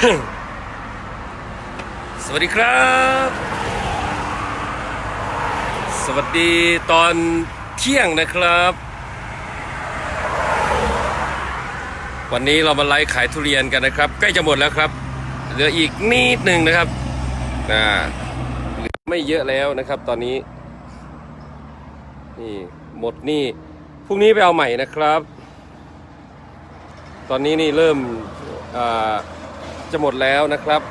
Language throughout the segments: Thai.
สวัสดีครับ สวัสดีตอนเที่ยงนะครับ วันนี้เรามาไลฟ์ขายทุเรียนกันนะครับ ใกล้จะหมดแล้วครับเหลืออีกนิดหนึ่งนะครับอ่าเหลือไม่เยอะแล้วนะครับ ตอนนี้ นี่หมดนี่พรุ่งนี้ไปเอาใหม่นะครับ ตอนนี้นี่เริ่มอ่า จะหมดแล้วนะครับ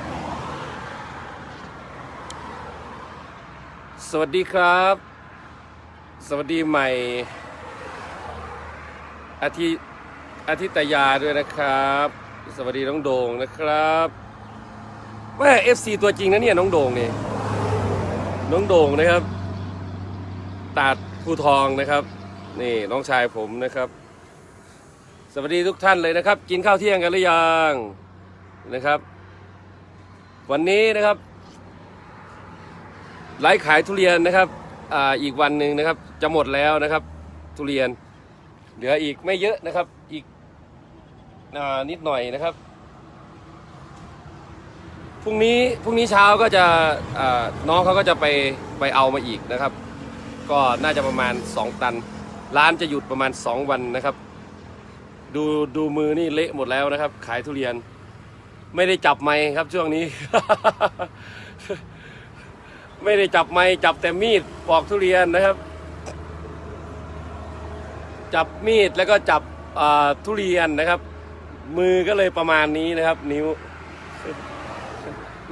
สวัสดีครับ สวัสดีใหม่อาทิอาทิตยาด้วยนะครับ สวัสดีน้องโด่งนะครับแม่เอฟซีตัวจริงนะเนี่ยน้องโด่งนี่น้องโด่งนะครับตาดภูทองนะครับ นี่น้องชายผมนะครับ สวัสดีทุกท่านเลยนะครับ กินข้าวเที่ยงกันหรือยัง นะครับ วันนี้นะครับไลฟ์ขายทุเรียนนะครับอ่าอีกวันหนึ่งนะครับ จะหมดแล้วนะครับ ทุเรียน เหลืออีกไม่เยอะนะครับ อีกอานิดหน่อยนะครับพรุ่งนี้พรุ่งนี้เช้าก็จะน้องเขาก็จะไปไปเอามาอีกนะครับ ก็น่าจะประมาณ 2 ตัน ร้านจะหยุดประมาณ 2 วันนะครับ ดูดูมือนี่เละหมดแล้วนะครับ ขายทุเรียน ไม่ได้จับไม้ครับช่วงนี้ ไม่ได้จับไม้จับแต่มีดปอกทุเรียนนะครับ จับมีดแล้วก็จับทุเรียนนะครับ มือก็เลยประมาณนี้นะครับ นิ้ว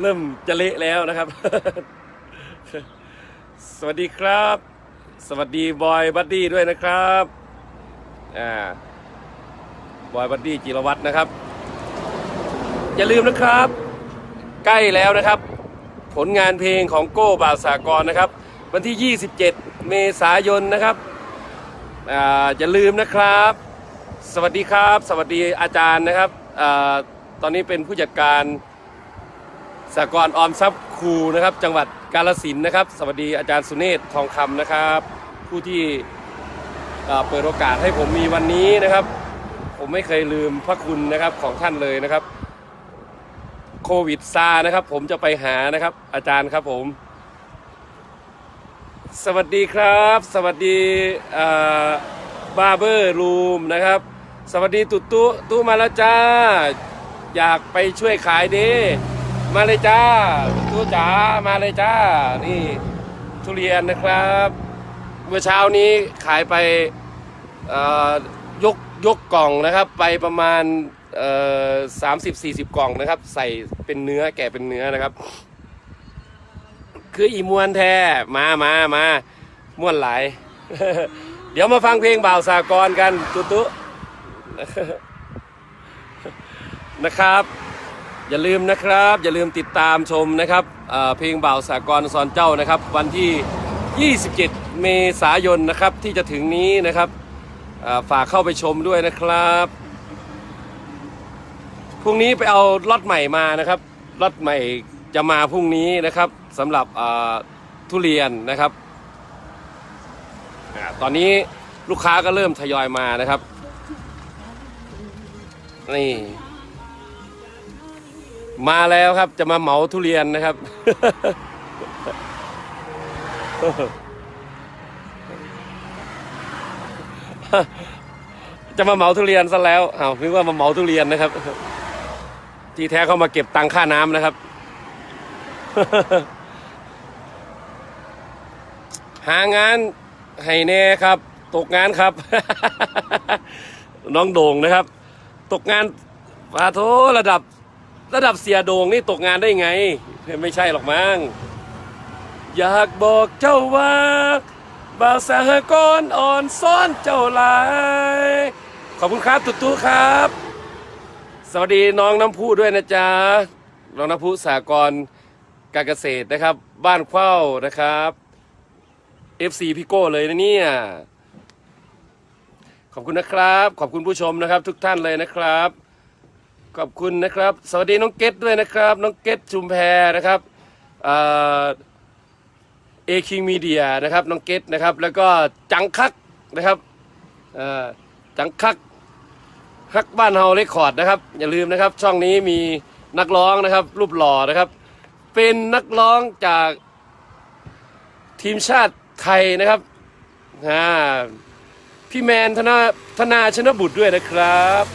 เริ่มจะเละแล้วนะครับ สวัสดีครับ สวัสดีบอยบัดดี้ด้วยนะครับอ่าบอยบัดดี้จิรวัตรนะครับ อย่าลืมนะครับ ใกล้แล้วนะครับ ผลงานเพลงของโก้บ่าวสากรนะครับ วันที่ 27 เมษายนนะครับอ่าอย่าลืมนะครับ สวัสดีครับ สวัสดีอาจารย์นะครับอาตอนนี้เป็นผู้จัดการสากรออมทรัพย์ครูนะครับ จังหวัดกาลสินนะครับ สวัสดีอาจารย์สุเนศทองคำนะครับ ผู้ที่เปิดโอกาสให้ผมมีวันนี้นะครับ ผมไม่เคยลืมพระคุณนะครับของท่านเลยนะครับ โควิดซานะครับ ผมจะไปหานะครับ อาจารย์ครับผม สวัสดีครับ สวัสดีบาร์เบอร์รูมนะครับ สวัสดีตุ๊ตุตุมาแล้วจ้า อยากไปช่วยขายดีมาเลยจ้าตุ๊จ๋ามาเลยจ้า นี่ทุเรียนนะครับ เมื่อเช้านี้ขายไปยกยกกล่องนะครับ ไปประมาณ สามสิบสี่สิบกล่องนะครับ ใส่เป็นเนื้อแกะเป็นเนื้อนะครับ คืออีมวนแท้มามามาม่วนหลายเดี๋ยวมาฟังเพลงบ่าวสากรกันตุ๊ตุนะครับ อย่าลืมนะครับ อย่าลืมติดตามชมนะครับเเพลงบ่าวสากรสอนเจ้านะครับ วันที่ 27 เมษายนนะครับที่จะถึงนี้นะครับฝากเข้าไปชมด้วยนะครับ พรุ่งนี้ไปเอาล็อตใหม่มานะครับล็อตใหม่จะมาพรุ่งนี้นะครับสำหรับทุเรียนนะครับ ตอนนี้ลูกค้าก็เริ่มทยอยมานะครับ นี่ มาแล้วครับจะมาเหมาทุเรียนนะครับจะมาเหมาทุเรียนซะแล้วเอาวนึกว่ามาเหมาทุเรียนนะครับ ที่แท้เขามาเก็บตังค่าน้ำนะครับ หางานให้แน่ครับ ตกงานครับ น้องโด่งนะครับ ตกงานปาโทระดับ ระดับเสียโด่งนี่ตกงานได้ไง ไม่ใช่หรอกมั้งอยากบอกเจ้าว่าบาวสหกรอ่อนซ้อนเจ้าลาย ขอบคุณครับตุ๊ตุ๊ครับ สวัสดีน้องน้ำพุด้วยนะจ๊ะน้องน้ำพุสากรการเกษตรนะครับ บ้านเข้านะครับ FC พี่โก้เลยนะเนี่ย ขอบคุณนะครับ ขอบคุณผู้ชมนะครับ ทุกท่านเลยนะครับ ขอบคุณนะครับ สวัสดีน้องเกตด้วยนะครับ น้องเกตชุมแพนะครับเอคิงมีเดียนะครับ น้องเกตนะครับ แล้วก็จังคักนะครับจังคัก ฮักบ้านเฮาเรคคอร์ดนะครับ อย่าลืมนะครับ ช่องนี้มีนักร้องนะครับ รูปหล่อนะครับ เป็นนักร้องจากทีมชาติไทยนะครับอ่าพี่แมนธนาธนาชนบุตรด้วยนะครับ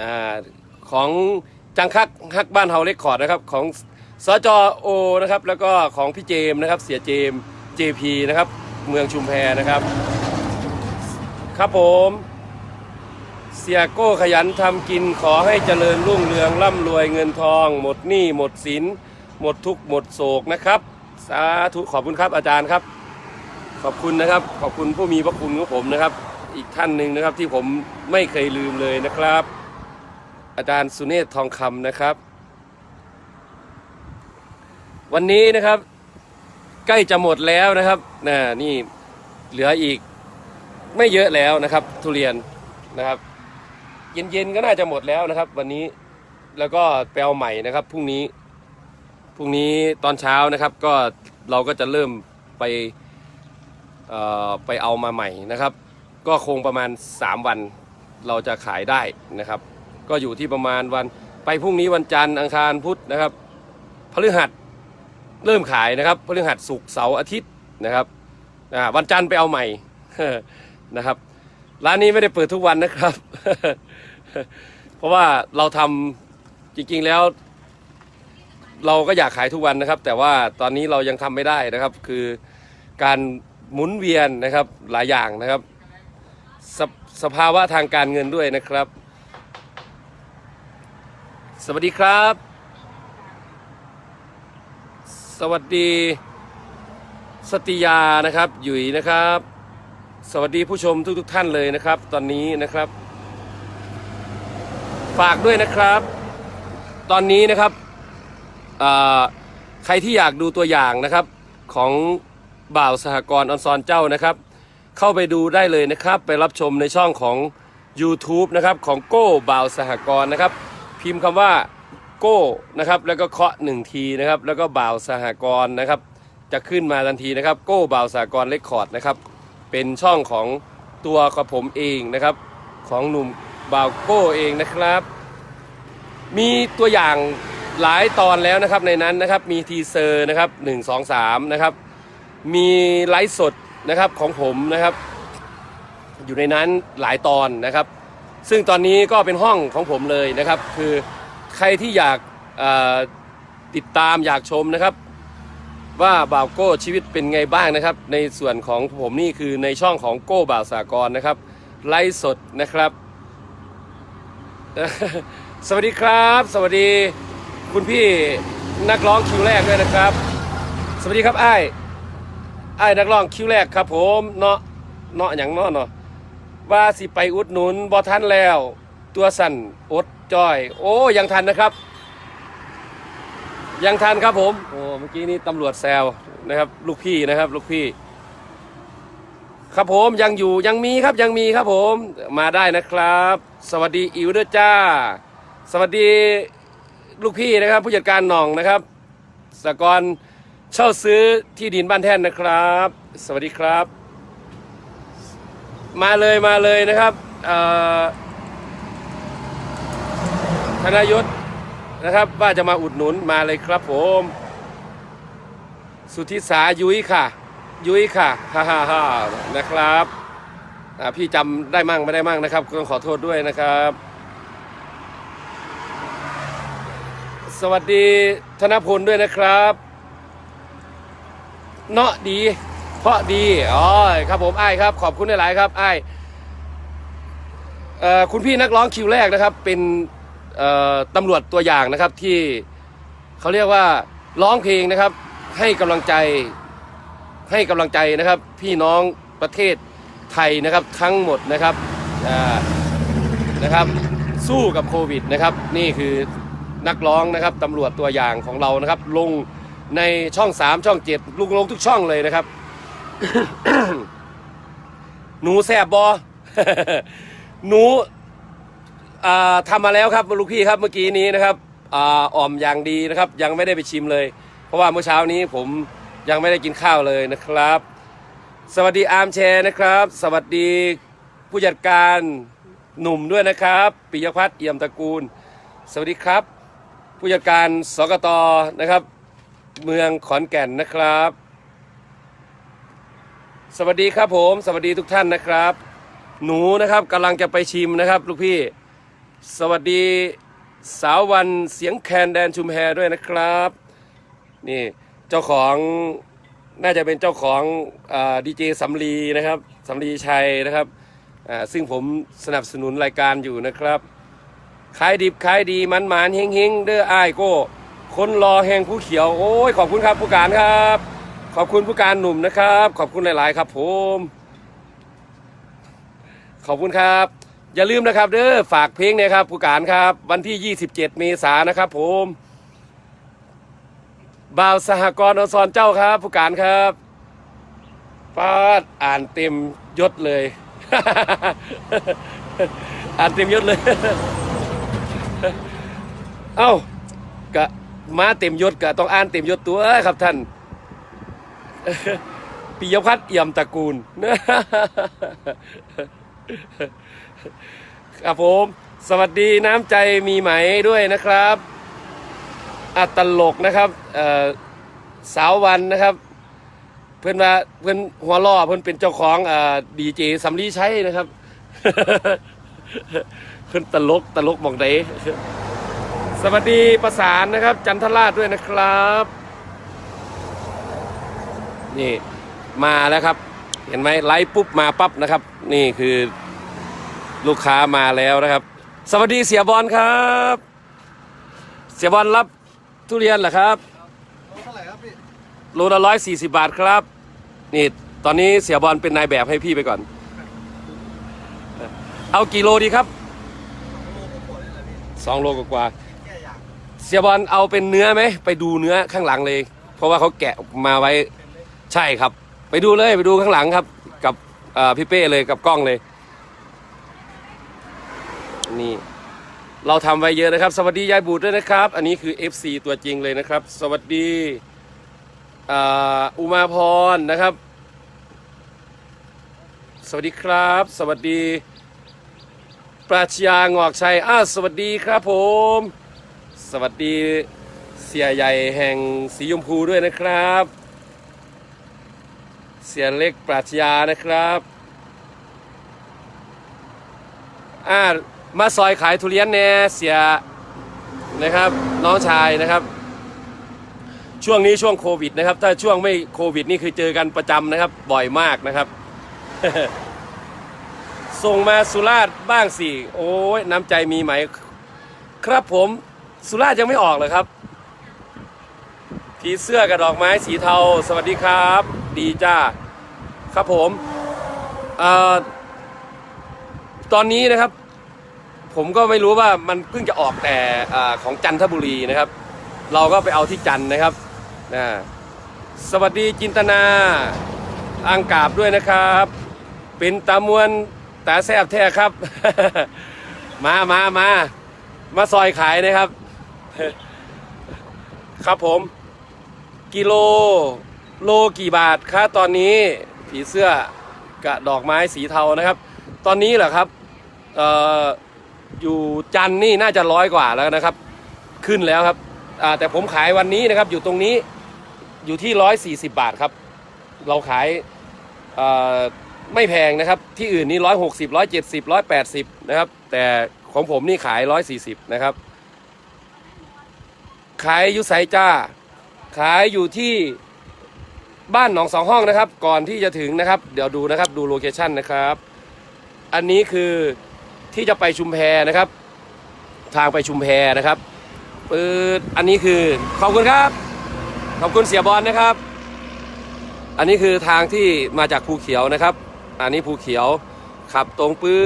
อ่าของจังคักฮักบ้านเฮาเรคคอร์ดนะครับ ของสจโอนะครับ แล้วก็ของพี่เจมนะครับ เสียเจม JP นะครับ เมืองชุมแพนะครับ ครับผม เสียโก้ขยันทำกินขอให้เจริญรุ่งเรืองร่ำรวยเงินทอง หมดหนี้หมดสิน หมดทุกข์หมดโศกนะครับ สาธุขอบคุณครับอาจารย์ครับ ขอบคุณนะครับ ขอบคุณผู้มีพระคุณของผมนะครับ อีกท่านหนึ่งนะครับที่ผมไม่เคยลืมเลยนะครับ อาจารย์สุเนศทองคำนะครับ วันนี้นะครับ ใกล้จะหมดแล้วนะครับน่นี่เหลืออีกไม่เยอะแล้วนะครับ ทุเรียนนะครับ เย็นๆก็น่าจะหมดแล้วนะครับ วันนี้แล้วก็ไปเอาใหม่นะครับพรุ่งนี้พรุ่งนี้ตอนเช้านะครับก็เราก็จะเริ่มไปเอ่อไปเอามาใหม่นะครับ ก็คงประมาณ 3 วันเราจะขายได้นะครับ ก็อยู่ที่ประมาณวันไปพรุ่งนี้วันจันทร์อังคารพุธนะครับพฤหัสเริ่มขายนะครับพฤหัสศุกร์เสาร์อาทิตย์นะครับวันจันทร์ไปเอาใหม่นะครับ ร้านนี้ไม่ได้เปิดทุกวันนะครับ เพราะว่าเราทำจริงๆแล้ว เราก็อยากขายทุกวันนะครับ แต่ว่าตอนนี้เรายังทำไม่ได้นะครับ คือการหมุนเวียนนะครับหลายอย่างนะครับสภสภาวะทางการเงินด้วยนะครับ สวัสดีครับ สวัสดี สติยานะครับหยุยนะครับ สวัสดีผู้ชมทุกๆทท่านเลยนะครับ ตอนนี้นะครับ ฝากด้วยนะครับ ตอนนี้นะครับใครที่อยากดูตัวอย่างนะครับของบ่าวสหกรณ์ออนซอนเจ้านะครับ เข้าไปดูได้เลยนะครับ ไปรับชมในช่องของ YouTube นะครับของโก้บ่าวสหกรณ์นะครับ พิมพ์คำว่าโก้นะครับแล้วก็เคาะหนึ่งทีนะครับ แล้วก็บ่าวสหกรณ์นะครับ จะขึ้นมาทันทีนะครับ โก้บ่าวสหกรณ์เลคคอร์ดนะครับ เป็นช่องของตัวของผมเองนะครับ ของหนุ่มบาวโก้เองนะครับ มีตัวอย่างหลายตอนแล้วนะครับในนั้นนะครับมีทีเซอร์นะครับ1 2 3นะครับมีไลฟ์สดนะครับของผมนะครับ อยู่ในนั้นหลายตอนนะครับ ซึ่งตอนนี้ก็เป็นห้องของผมเลยนะครับ คือใครที่อยากติดตามอยากชมนะครับ ว่าบ่าวโก้ชีวิตเป็นไงบ้างนะครับ ในส่วนของผมนี่คือในช่องของโก้บ่าวสากรนะครับ ไลฟ์สดนะครับ สวัสดีครับ สวัสดีคุณพี่นักร้องคิวแรกด้วยนะครับ สวัสดีครับไอ้ไอ้นักร้องคิวแรกครับ ผมเนาะเนาะอย่างเนาะเนาะว่าสิไปอุดหนุนบอทันแล้ว ตัวสั่นอดจอย โอ้ยังทันนะครับ ยังทันครับผม โอ้ เมื่อกี้นี้ตำรวจแซวนะครับ ลูกพี่นะครับ ลูกพี่ ครับผมยังอยู่ยังมีครับยังมีครับผม มาได้นะครับ สวัสดีอิวเดอร์จ้า สวัสดีลูกพี่นะครับ ผู้จัดการหน่องนะครับสกรเช่าซื้อที่ดินบ้านแท่นนะครับ สวัสดีครับ มาเลยมาเลยนะครับอ่อธนายศ นะครับ ว่าจะมาอุดหนุนมาเลยครับผม สุธิสายุ้ยค่ะ ยุ้ยค่ะฮ่าฮ่าฮ่านะครับพี่จำได้มั่งไม่ได้มั่งนะครับต้องขอโทษด้วยนะครับ สวัสดีธนพลด้วยนะครับ เนาะดี เพราะดีอ๋อครับผมไอ้ครับ ขอบคุณหลาย ๆ ครับไอ้คุณพี่นักร้องคิวแรกนะครับ เป็น ตำรวจตัวอย่างนะครับที่เขาเรียกว่าร้องเพลงนะครับ ให้กำลังใจให้กำลังใจนะครับ พี่น้องประเทศไทยนะครับทั้งหมดนะครับนะครับ สู้กับโควิดนะครับ นี่คือนักร้องนะครับตำรวจตัวอย่างของเรานะครับ ลงในช่อง 3 ช่อง7ลุงลงทุกช่องเลยนะครับ หนูแซบบอหนู อ่าทำมาแล้วครับลูกพี่ครับเมื่อกี้นี้นะครับอ่าอ่อมอย่างดีนะครับ ยังไม่ได้ไปชิมเลย เพราะว่าเมื่อเช้านี้ผมยังไม่ได้กินข้าวเลยนะครับ สวัสดีอาร์มแชร์นะครับ สวัสดีผู้จัดการหนุ่มด้วยนะครับปิยพัฒน์เอี่ยมตระกูล สวัสดีครับ ผู้จัดการสกตนะครับ เมืองขอนแก่นนะครับ สวัสดีครับผม สวัสดีทุกท่านนะครับ หนูนะครับกำลังจะไปชิมนะครับ ลูกพี่ สวัสดีสาววันเสียงแคนแดนชุมแพด้วยนะครับ นี่เจ้าของน่าจะเป็นเจ้าของดีเจสำลีนะครับสำลีชัยนะครับซึ่งผมสนับสนุนรายการอยู่นะครับขายดิบขายดีมันหมานเฮงเฮงเด้ออ้ายโก้คนรอแหงผู้เขียวโอ้ยขอบคุณครับผู้การครับ ขอบคุณผู้การหนุ่มนะครับ ขอบคุณหลาย ๆ ครับผม ขอบคุณครับ อย่าลืมนะครับเด้อฝากเพลงเนี่ยครับผู้การครับ วันที่ 27 เมษายนนะครับ ผมบ่าวสหกรณ์อสรเจ้าครับ ผู้การครับป้าดอ่านเต็มยศเลย อ่านเต็มยศเลย เอ้ากะมาเต็มยศกะต้องอ่านเต็มยศตัวครับท่านปิยพัฒน์เอี่ยมตระกูล ครับผม สวัสดีน้ำใจมีไหมด้วยนะครับอัตลกนะครับสาววันนะครับ เพื่อนว่าเพื่อนหัวล่อเพื่อนเป็นเจ้าของอดีเจสำลีใช้นะครับ เพื่อนตลกตลกมองไดสวัสดีประสานนะครับ จันทราชด้วยนะครับ นี่มาแล้วครับ เห็นไหมไลฟ์ปุ๊บมาปั๊บนะครับ นี่คือลูกค้ามาแล้วนะครับ สวัสดีเสียบอลครับ เสียบอลรับทุเรียนเหรอครับเท่าไหร่ครับพี่โลละร้อยสี่สิบาทครับ นี่ตอนนี้เสียบอลเป็นนายแบบให้พี่ไปก่อน เอากี่โลดีครับสองโลกว่าเสียบอลเอาเป็นเนื้อไหมไปดูเนื้อข้างหลังเลย เพราะว่าเขาแกะมาไว้ใช่ครับ ไปดูเลยไปดูข้างหลังครับ กับพี่เป้เลยกับกล้องเลย นี่เราทำไว้เยอะนะครับ สวัสดียายบูดด้วยนะครับ อันนี้คือ FC ตัวจริงเลยนะครับ สวัสดีอุมาพรนะครับ สวัสดีครับ สวัสดี ปราชญางอกชัยอ้าสวัสดีครับผม สวัสดีเสียใหญ่แห่งสียมพูด้วยนะครับ เสียเล็กปราชญานะครับอ่ามาซอยขายทุเรียนแน่เสียนะครับน้องชายนะครับ ช่วงนี้ช่วงโควิดนะครับ ถ้าช่วงไม่โควิดนี่คือเจอกันประจำนะครับ บ่อยมากนะครับ ส่งมาสุราษฎร์บ้างสิโอ้ยน้ำใจมีไหม ครับผมสุราษฎร์ยังไม่ออกเลยครับ ผีเสื้อกับดอกไม้สีเทา สวัสดีครับ ดีจ้าครับผมอตอนนี้นะครับ ผมก็ไม่รู้ว่ามันเพิ่งจะออกแต่อของจันทบุรีนะครับ เราก็ไปเอาที่จันนะครับนะสวัสดีจินตนาอังกาบด้วยนะครับ เป็นตามวนตาแซบแท้ครับ มามามามาซอยขายนะครับ ครับผม กิโลโลกี่บาทคะตอนนี้ผีเสื้อกระดอกไม้สีเทานะครับ ตอนนี้เหรอครับเอ่ออยู่จันนี่น่าจะร้อยกว่าแล้วนะครับ ขึ้นแล้วครับแต่ผมขายวันนี้นะครับอยู่ตรงนี้อยู่ที่ร้อยสี่สิบบาทครับ เราขายไม่แพงนะครับ ที่อื่นนี่ร้อยหกสิบร้อยเจ็ดสิบร้อยแปดสิบนะครับ แต่ของผมนี่ขายร้อยสี่สิบนะครับ ขายอยุไสจ้า ขายอยู่ที่บ้านหนองสองห้องนะครับ ก่อนที่จะถึงนะครับ เดี๋ยวดูนะครับดูโลเคชั่นนะครับ อันนี้คือที่จะไปชุมแพนะครับ ทางไปชุมแพนะครับปืดอันนี้คือขอบคุณครับ ขอบคุณเสียบอลนะครับ อันนี้คือทางที่มาจากภูเขียวนะครับ อันนี้ภูเขียวขับตรงปื๊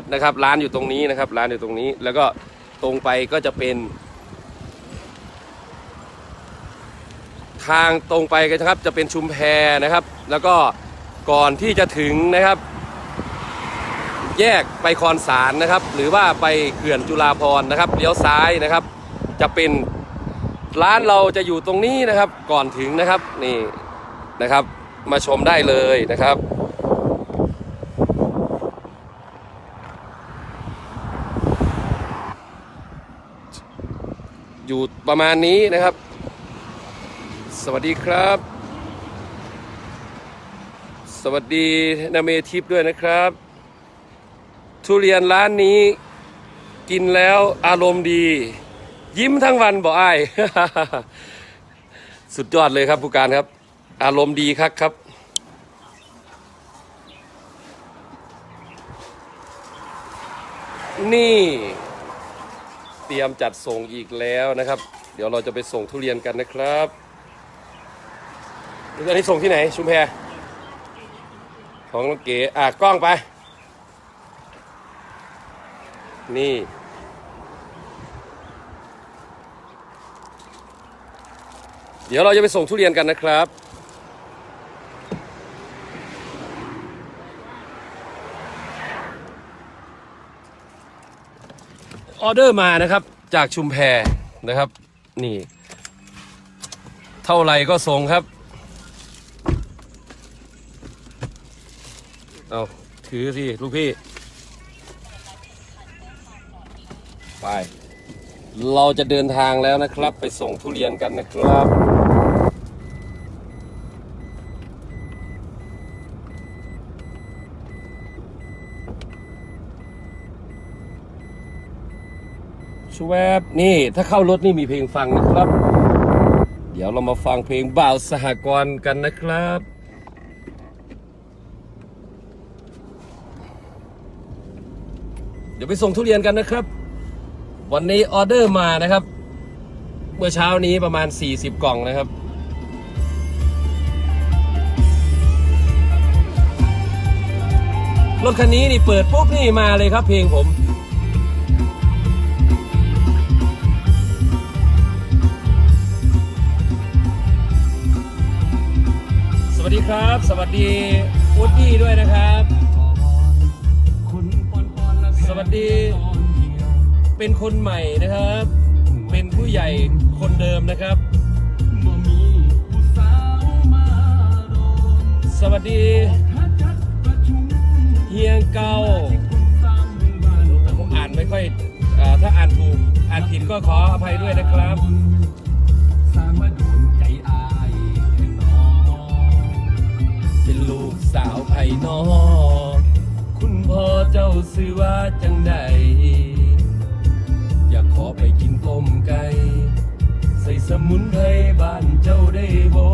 ดนะครับ ร้านอยู่ตรงนี้นะครับ ร้านอยู่ตรงนี้ แล้วก็ตรงไปก็จะเป็น ทางตรงไปกันนะครับ จะเป็นชุมแพนะครับ แล้วก็ก่อนที่จะถึงนะครับ แยกไปคอนสารนะครับ หรือว่าไปเขื่อนจุฬาภรนะครับเลี้ยวซ้ายนะครับ จะเป็นร้านเราจะอยู่ตรงนี้นะครับ ก่อนถึงนะครับนี่นะครับ มาชมได้เลยนะครับอยู่ประมาณนี้นะครับ สวัสดีครับ สวัสดีนาเมทิพด้วยนะครับ ทุเรียนร้านนี้กินแล้วอารมณ์ดี ยิ้มทั้งวันบอกอ้สุดยอดเลยครับผู้การครับ อารมณ์ดีครับครับ นี่เตรียมจัดส่งอีกแล้วนะครับ เดี๋ยวเราจะไปส่งทุเรียนกันนะครับ อันนี้ส่งที่ไหน ชุมแพของน้องเก๋อะกล้องไป นี่ เดี๋ยวเราจะไปส่งทุเรียนกันนะครับออเดอร์มานะครับจากชุมแพนะครับ นี่ เท่าไรก็ส่งครับ เอา ถือสิ ลูกพี่ ไป เราจะเดินทางแล้วนะครับ ไปส่งทุเรียนกันนะครับชวบนี่ถ้าเข้ารถนี่มีเพลงฟังนะครับ เดี๋ยวเรามาฟังเพลงบ่าวสหกรณ์กันนะครับ ดี๋ยวไปส่งทุเรียนกันนะครับ วันนี้ออเดอร์มานะครับ เมื่อเช้านี้ประมาณ 40 กล่องนะครับรถคันนี้นี่เปิดปุ๊บนี่มาเลยครับเพลงผม สวัสดีครับ สวัสดีอุดดี้ด้วยนะครับ วัสดี เป็นคนใหม่นะครับ เป็นผู้ใหญ่คนเดิมนะครับ สวัสดีเฮียงเกาผมอ่านไม่ค่อยอถ้าอ่านถูกอ่านผิดก็ขออภัยด้วยนะครับเป็นลูกสาวไผ่นอคุณ พ่อเจ้าซื้อว่าจังใด อยากขอไปกินต้มไก่ ใส่สมุนไพรบ้านเจ้าได้บ่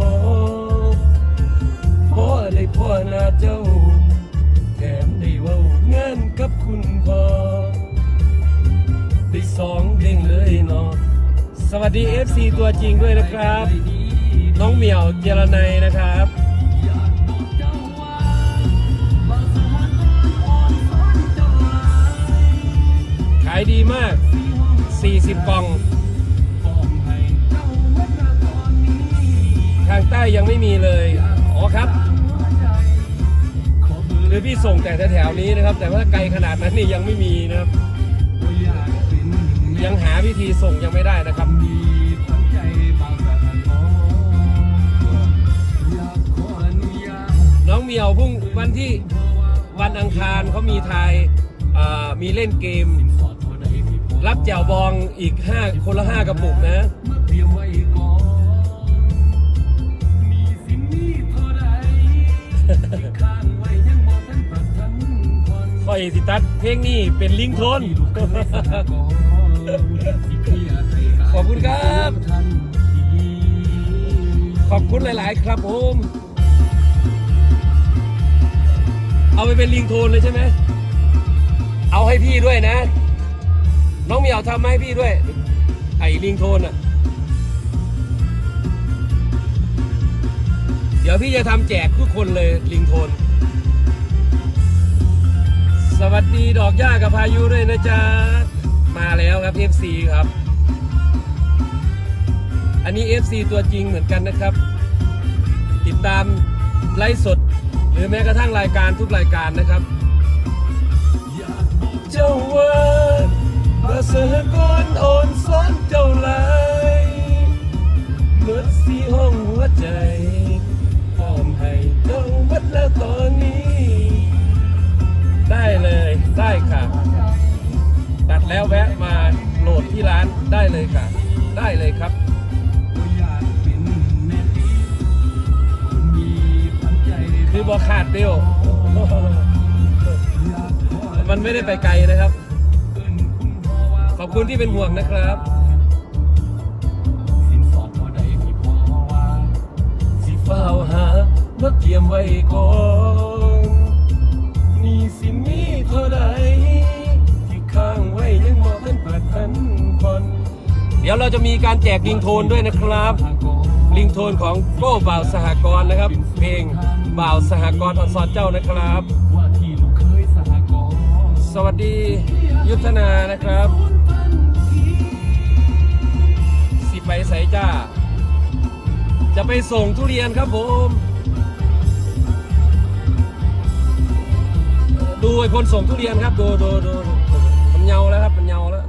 พ่อได้พ่อหน้าเจ้า แถมได้เว้างานกับคุณพ่อได้สองเด้งเลยเนาะสวัสดี FC ตัวจริงด้วยนะครับ น้องเหมียวเจรนัยนะครับายดีมาก 40กล่อง ทางใต้ยังไม่มีเลย อ๋อครับคือพี่ส่งแต่แถวๆนี้นะครับ แต่ว่าไกลขนาดนั้นนี่ยังไม่มีนะครับ ยังหาวิธีส่งยังไม่ได้นะครับน้องเมียวพรุ่งวันที่วันอังคารเขามีทายอ่ามีเล่นเกม รับแจวบองอีก 5 คนละ 5 กระปุกนะ คอยสิตัดเพลงนี้เป็นลิงโทน ขอบคุณครับ ขอบคุณหลาย ๆ ครับผม เอาไปเป็นลิงโทนเลยใช่ไหม เอาให้พี่ด้วยนะ น้องเหมียวทำมาให้พี่ด้วย ไอ้ลิงโทนอะ เดี๋ยวพี่จะทำแจกทุกคนเลยลิงโทน สวัสดีดอกหญ้ากับพายุด้วยนะจ๊ะ มาแล้วครับ FC ครับ อันนี้ FC ตัวจริงเหมือนกันนะครับ ติดตามไลฟ์สด หรือแม้กระทั่งรายการทุกรายการนะครับ เจ้าว่ามา เลยค่ะได้เลยครับคือบอขาดเดียว มันไม่ได้ไปไกลนะครับ ขอบคุณที่เป็นห่วงนะครับสิเฝ้าหามาเตรียมไว้ก่อน เดี๋ยวเราจะมีการแจกลิงโทนด้วยนะครับ ลิงโทนของโก้บ่าวสหกรณ์นะครับ เพลงบ่าวสหกรณ์ออนซอนเจ้านะครับ สวัสดียุทธนานะครับ สิไปใส่จ้า จะไปส่งทุเรียนครับผม ดูไอ้คนส่งทุเรียนครับ ดูดูดูมันเงาแล้วครับ มันเงาแล้ว